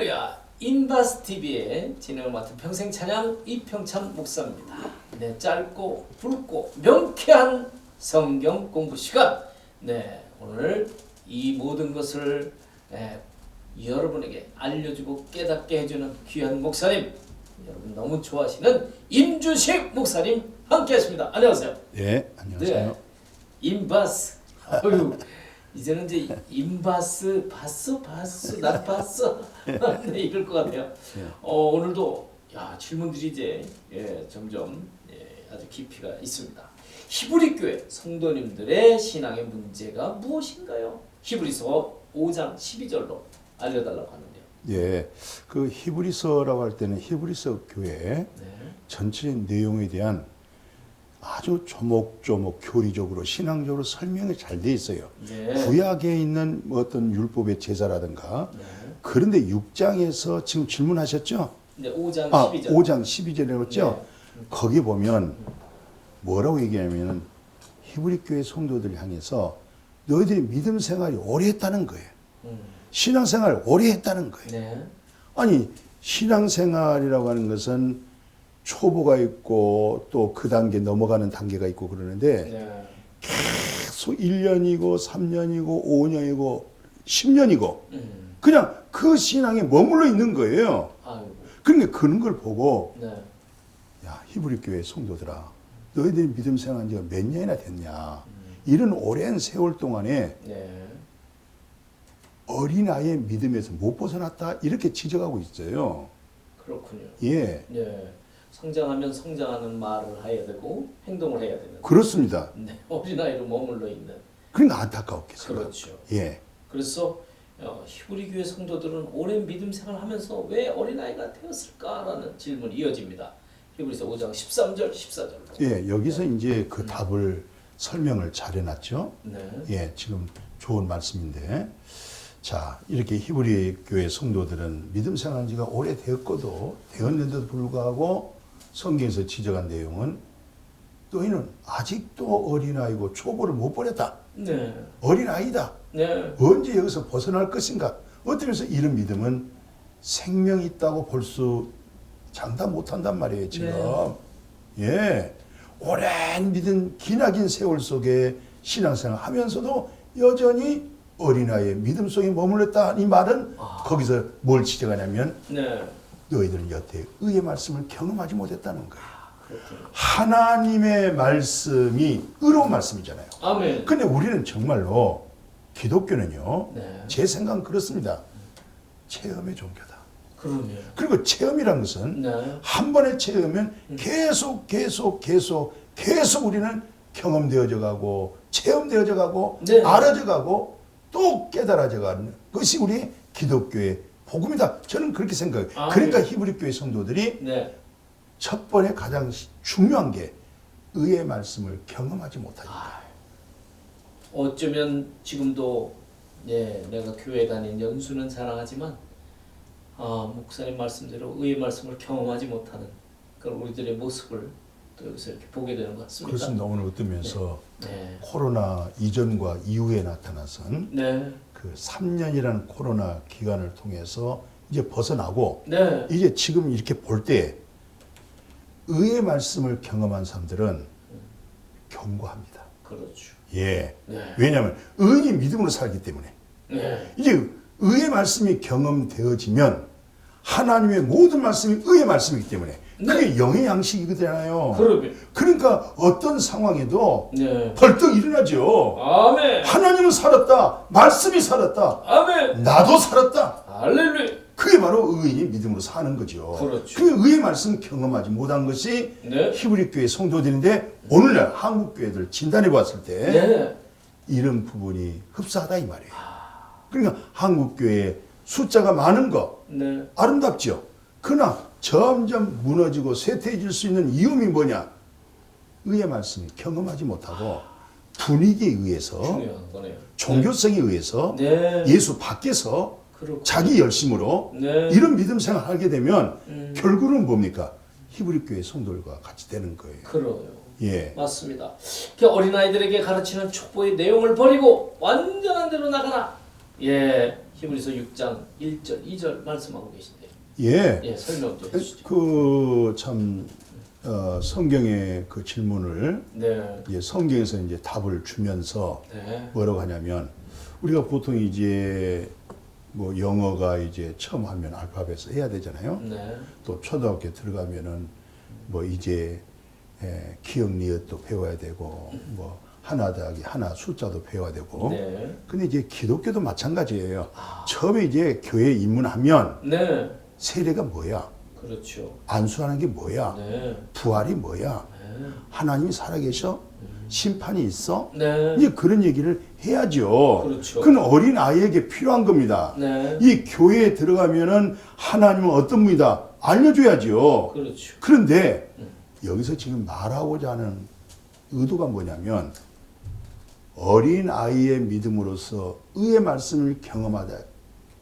할렐루야! 인바스 TV의 진행을 맡은 평생 찬양 이평참 목사입니다. 네, 짧고 굵고 명쾌한 성경 공부 시간. 네, 오늘 이 모든 것을 네, 여러분에게 알려주고 깨닫게 해주는 귀한 목사님, 여러분 너무 좋아하시는 임주식 목사님 함께하십니다. 안녕하세요. 예, 안녕하세요. 네, 인바스. 이제는 이제 인바스 바스 바스 나 바스 네, 이럴 것 같아요. 예. 어, 오늘도 야 질문들이 이제 예, 점점 예, 아주 깊이가 있습니다. 히브리 교회 성도님들의 신앙의 문제가 무엇인가요? 히브리서 5장 12절로 알려달라고 하는데요. 예, 그 히브리서라고 할 때는 히브리서 교회 네. 전체 내용에 대한 아주 조목조목 교리적으로 신앙적으로 설명이 잘 돼 있어요. 네. 구약에 있는 뭐 어떤 율법의 제사라든가 네. 그런데 6장에서 지금 질문하셨죠? 네, 5장 아, 12절. 5장 12절에 그랬죠? 네. 거기 보면 뭐라고 얘기하냐면 히브리 교회 성도들 향해서 너희들이 믿음 생활이 오래 했다는 거예요. 음. 신앙 생활 오래 했다는 거예요. 네. 아니 신앙 생활이라고 하는 것은 초보가 있고 또 그 단계 넘어가는 단계가 있고 그러는데 네. 계속 1년이고 3년이고 5년이고 10년이고 음. 그냥 그 신앙에 머물러 있는 거예요. 아이고. 그러니까 그런 걸 보고 네. 야 히브리 교회 성도들아 너희들이 믿음 생활한 지가 몇 년이나 됐냐 이런 오랜 세월 동안에 네. 어린아이의 믿음에서 못 벗어났다 이렇게 지적하고 있어요. 그렇군요. 예 네. 성장하면 성장하는 말을 해야 되고 행동을 해야 되는. 그렇습니다. 네. 어린아이로 머물러 있는. 그러니까 생각. 그렇죠. 예. 그래서 어, 히브리 교회 성도들은 오랜 믿음 생활하면서 왜 어린아이가 되었을까라는 질문이 이어집니다. 히브리서 5장 13절 14절로. 예, 여기서 이제 그 답을 설명을 잘 해놨죠. 네. 예, 지금 좋은 말씀인데. 자, 이렇게 히브리 교회 성도들은 믿음 생활한 지가 오래되었고도, 되었는데도 불구하고 성경에서 지적한 내용은 너희는 아직도 어린아이고 초보를 못 버렸다. 네. 어린아이다. 네. 언제 여기서 벗어날 것인가? 어떻게 해서 이런 믿음은 생명이 있다고 볼 수 장담 못한단 말이에요, 지금. 예. 오랜 믿음, 기나긴 세월 속에 신앙생활 하면서도 여전히 어린아이의 믿음 속에 머물렀다. 이 말은 아. 거기서 뭘 지적하냐면 네. 너희들은 여태 의의 말씀을 경험하지 못했다는 거예요. 그렇군요. 하나님의 말씀이 의로운 말씀이잖아요. 아멘. 근데 우리는 정말로 기독교는요, 네. 제 생각은 그렇습니다. 체험의 종교다. 그러네요. 그리고 체험이란 것은 네. 한 번의 체험은 계속, 계속, 계속, 계속 우리는 경험되어져 가고, 체험되어져 가고, 네. 알아져 가고, 또 깨달아져 가는 것이 우리 기독교의 복음이다. 저는 그렇게 생각해요. 아, 그러니까 네. 히브리 교회 성도들이 네. 첫 번에 가장 중요한 게 의의 말씀을 경험하지 못하니까. 아, 어쩌면 지금도 예, 내가 교회 다닌 연수는 자랑하지만 아, 목사님 말씀대로 의의 말씀을 경험하지 못하는 그런 우리들의 모습을 또 여기서 이렇게 보게 되는 것 같습니다. 그렇습니다. 오늘 어떠면서 네. 코로나 이전과 이후에 나타나선 네. 그 3년이라는 코로나 기간을 통해서 이제 벗어나고 네. 이제 지금 이렇게 볼 때 의의 말씀을 경험한 사람들은 경고합니다. 그렇죠. 예. 네. 왜냐하면 의인이 믿음으로 살기 때문에 네. 이제 의의 말씀이 경험되어지면 하나님의 모든 말씀이 의의 말씀이기 때문에 그게 영의 양식이거든요. 그러면 그러니까 어떤 상황에도 네. 벌떡 일어나죠. 아멘. 하나님은 살았다. 말씀이 살았다. 아멘. 나도 살았다. 할렐루야. 그게 바로 의인이 믿음으로 사는 거죠. 그렇죠. 그 의의 말씀 경험하지 못한 것이 네. 히브리 교회 성도들인데 오늘날 한국 교회들 진단해 봤을 때 네. 이런 부분이 흡사하다 이 말이에요. 그러니까 한국 교회 숫자가 많은 거 네. 아름답죠. 그러나 점점 무너지고 쇠퇴해질 수 있는 이유이 뭐냐? 의의 말씀이 경험하지 못하고 분위기에 의해서 중요한 거네요. 종교성에 의해서 네. 예수 밖에서 그렇고. 자기 열심으로 네. 이런 믿음 생활 하게 되면 음. 결국은 뭡니까? 히브리 교회 성도들과 같이 되는 거예요. 그러요. 예. 맞습니다. 그 어린아이들에게 가르치는 촉보의 내용을 버리고 완전한 대로 나가라. 예, 히브리서 6장 1절, 2절 말씀하고 계신데요. 예. 예, 설명 좀 해주시죠. 그참 어, 성경의 그 질문을 네, 이제 성경에서 이제 답을 주면서 네, 뭐라고 하냐면 우리가 보통 이제 뭐 영어가 이제 처음 하면 알파벳을 해야 되잖아요. 네, 또 초등학교 들어가면은 뭐 이제 에, 기억 리엇도 배워야 되고 뭐 하나 더하기 하나 숫자도 배워야 되고. 네, 근데 이제 기독교도 마찬가지예요. 아. 처음에 이제 교회 입문하면 네, 세례가 뭐야? 그렇죠. 안수하는 게 뭐야? 네, 부활이 뭐야? 네, 하나님이 살아계셔? 심판이 있어? 네, 이제 그런 얘기를 해야죠. 그렇죠. 그건 어린 아이에게 필요한 겁니다. 네, 이 교회에 들어가면은 하나님은 어떤 분이다 알려줘야죠. 그렇죠. 그런데 여기서 지금 말하고자 하는 의도가 뭐냐면 어린 아이의 믿음으로서 의의 말씀을 경험하다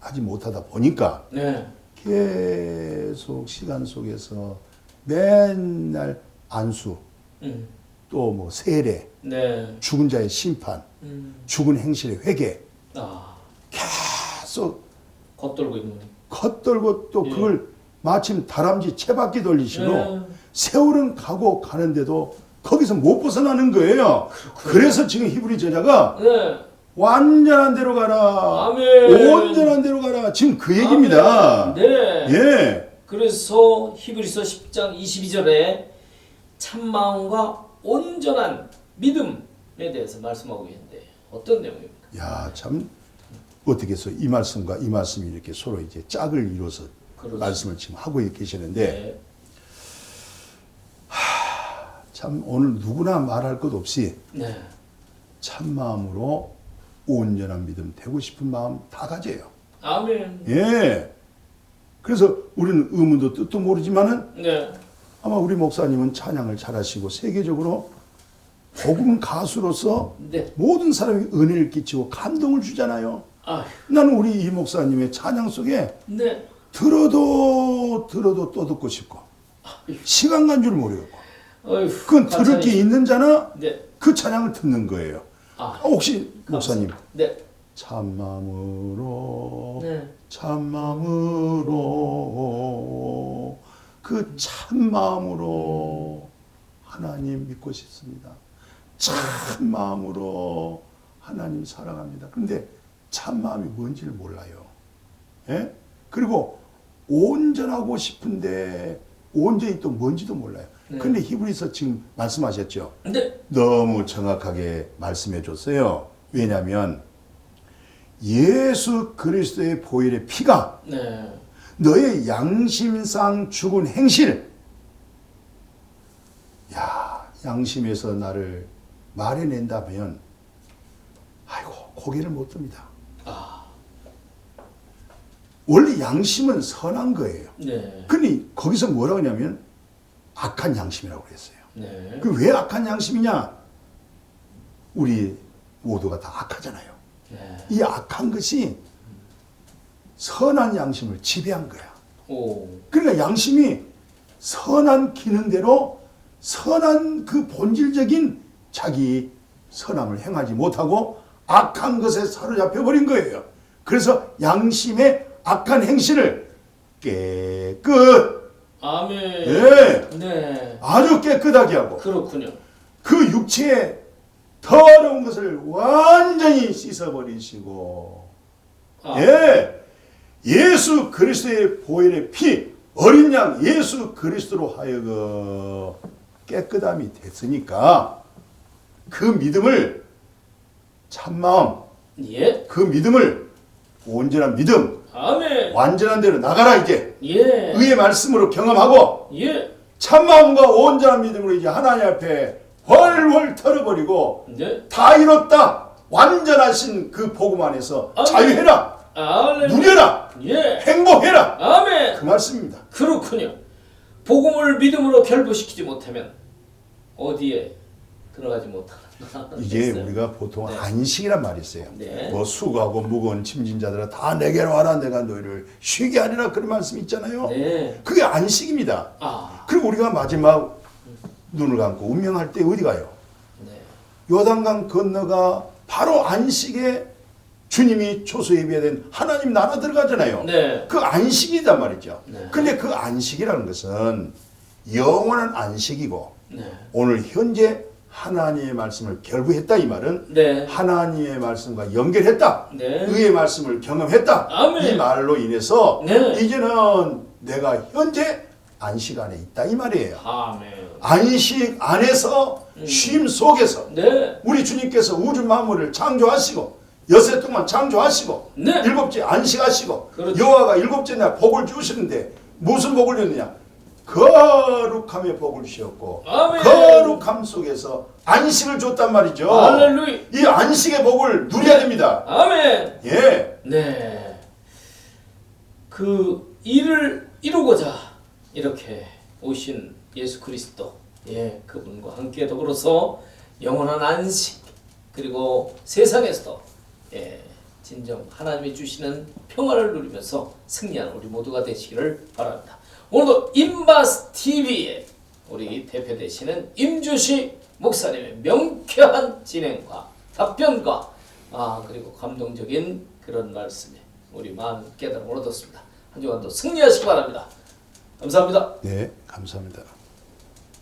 하지 못하다 보니까 네, 계속 시간 속에서 맨날 안수 음, 또뭐 세례 네, 죽은 자의 심판 음, 죽은 행실의 회개 아, 계속 겉돌고 있는. 겉돌고 또 예. 그걸 마침 다람쥐 채바퀴 돌리시고 네. 세월은 가고 가는데도 거기서 못 벗어나는 거예요. 그래서 지금 히브리 제자가 네, 완전한 대로 가라. 아멘. 온전한 대로 가라. 지금 그 얘기입니다. 아멘. 네. 예. 그래서 히브리서 10장 22절에 참마음과 온전한 믿음에 대해서 말씀하고 계신데 어떤 내용입니까? 야, 참 어떻게 해서 이 말씀과 이 말씀이 이렇게 서로 이제 짝을 이뤄서 그렇죠. 말씀을 지금 하고 계시는데 네. 참 오늘 누구나 말할 것 없이 네. 참 마음으로 온전한 믿음 되고 싶은 마음 다 가져요. 아멘. 예. 그래서 우리는 의문도 뜻도 모르지만은 네. 아마 우리 목사님은 찬양을 잘하시고 세계적으로 복음 가수로서 네. 모든 사람이 은혜를 끼치고 감동을 주잖아요. 아, 나는 우리 이 목사님의 찬양 속에 네. 들어도 들어도 또 듣고 싶고 시간 간 줄 모르겠고 어휴. 그건 들을 게 있는 자나 네. 그 찬양을 듣는 거예요. 아, 아, 혹시 목사님 네. 참마음으로 네. 참마음으로 그 참마음으로 하나님 믿고 싶습니다. 참마음으로 하나님 사랑합니다. 그런데 참마음이 뭔지를 몰라요. 예? 그리고 온전하고 싶은데 온전히 또 뭔지도 몰라요. 네. 근데 히브리서 지금 말씀하셨죠. 네. 너무 정확하게 말씀해 줬어요. 왜냐하면 예수 그리스도의 보혈의 피가 네. 너의 양심상 죽은 행실, 야 양심에서 나를 말해낸다면, 아이고 고개를 못 듭니다. 아, 원래 양심은 선한 거예요. 네. 근데 거기서 뭐라고 하냐면 악한 양심이라고 그랬어요. 네. 그왜 악한 양심이냐? 우리 모두가 다 악하잖아요. 네. 이 악한 것이 선한 양심을 지배한 거야. 오. 그러니까 양심이 선한 기능대로 선한 그 본질적인 자기 선함을 행하지 못하고 악한 것에 사로잡혀 버린 거예요. 그래서 양심의 악한 행실을 깨끗, 아멘. 예, 네. 아주 깨끗하게 하고 그렇군요. 그 육체의 더러운 것을 완전히 씻어버리시고 아, 예, 예수 그리스도의 보혈의 피 어린 양 예수 그리스도로 하여금 깨끗함이 됐으니까 그 믿음을 참마음 예. 그 믿음을 온전한 믿음 아멘. 완전한 대로 나가라 이제 예. 의의 말씀으로 경험하고 예. 참마음과 온전한 믿음으로 이제 하나님 앞에 훨훨 털어버리고 네. 다 이뤘다 완전하신 그 복음 안에서 아멘. 자유해라 아멘. 누려라 예. 행복해라 아멘. 그 말씀입니다. 그렇군요. 복음을 믿음으로 결부시키지 못하면 어디에 들어가지 못하는 이게 있어요. 우리가 보통 네. 안식이란 말이 있어요. 네. 뭐 수고하고 무거운 짐진자들아 다 내게로 와라 내가 너희를 쉬게 하리라 그런 말씀 있잖아요. 네. 그게 안식입니다. 아. 그리고 우리가 마지막 눈을 감고 운명할 때 어디 가요? 네. 요단강 건너가 바로 안식의 주님이 초소 예배된 하나님 나라 들어가잖아요. 네. 그 안식이단 말이죠. 네. 근데 그 안식이라는 것은 영원한 안식이고 네. 오늘 현재 하나님의 말씀을 결부했다 이 말은 네. 하나님의 말씀과 연결했다. 네. 의의 말씀을 경험했다. 아멘. 이 말로 인해서 네. 이제는 내가 현재 안식 안에 있다 이 말이에요. 아멘. 안식 안에서 음. 쉼 속에서 네. 우리 주님께서 우주 만물을 창조하시고 여세 동안 창조하시고 네. 일곱째 안식하시고 그렇죠. 여호와가 일곱째 날 복을 주시는데 무슨 복을 줬느냐 거룩함의 복을 주셨고 아멘. 거룩함 속에서 안식을 줬단 말이죠. 할렐루야. 이 안식의 복을 누려야 됩니다. 아멘. 예. 네. 그 일을 이루고자 이렇게 오신 예수 그리스도, 예, 그분과 함께 더불어서 영원한 안식 그리고 세상에서도 예, 진정 하나님이 주시는 평화를 누리면서 승리하는 우리 모두가 되시기를 바랍니다. 오늘도 임바스 TV에 우리 대표 되시는 임주시 목사님의 명쾌한 진행과 답변과 아 그리고 감동적인 그런 말씀에 우리 마음 깨달음을 얻었습니다. 한 주간도 승리하시기 바랍니다. 감사합니다. 네, 감사합니다.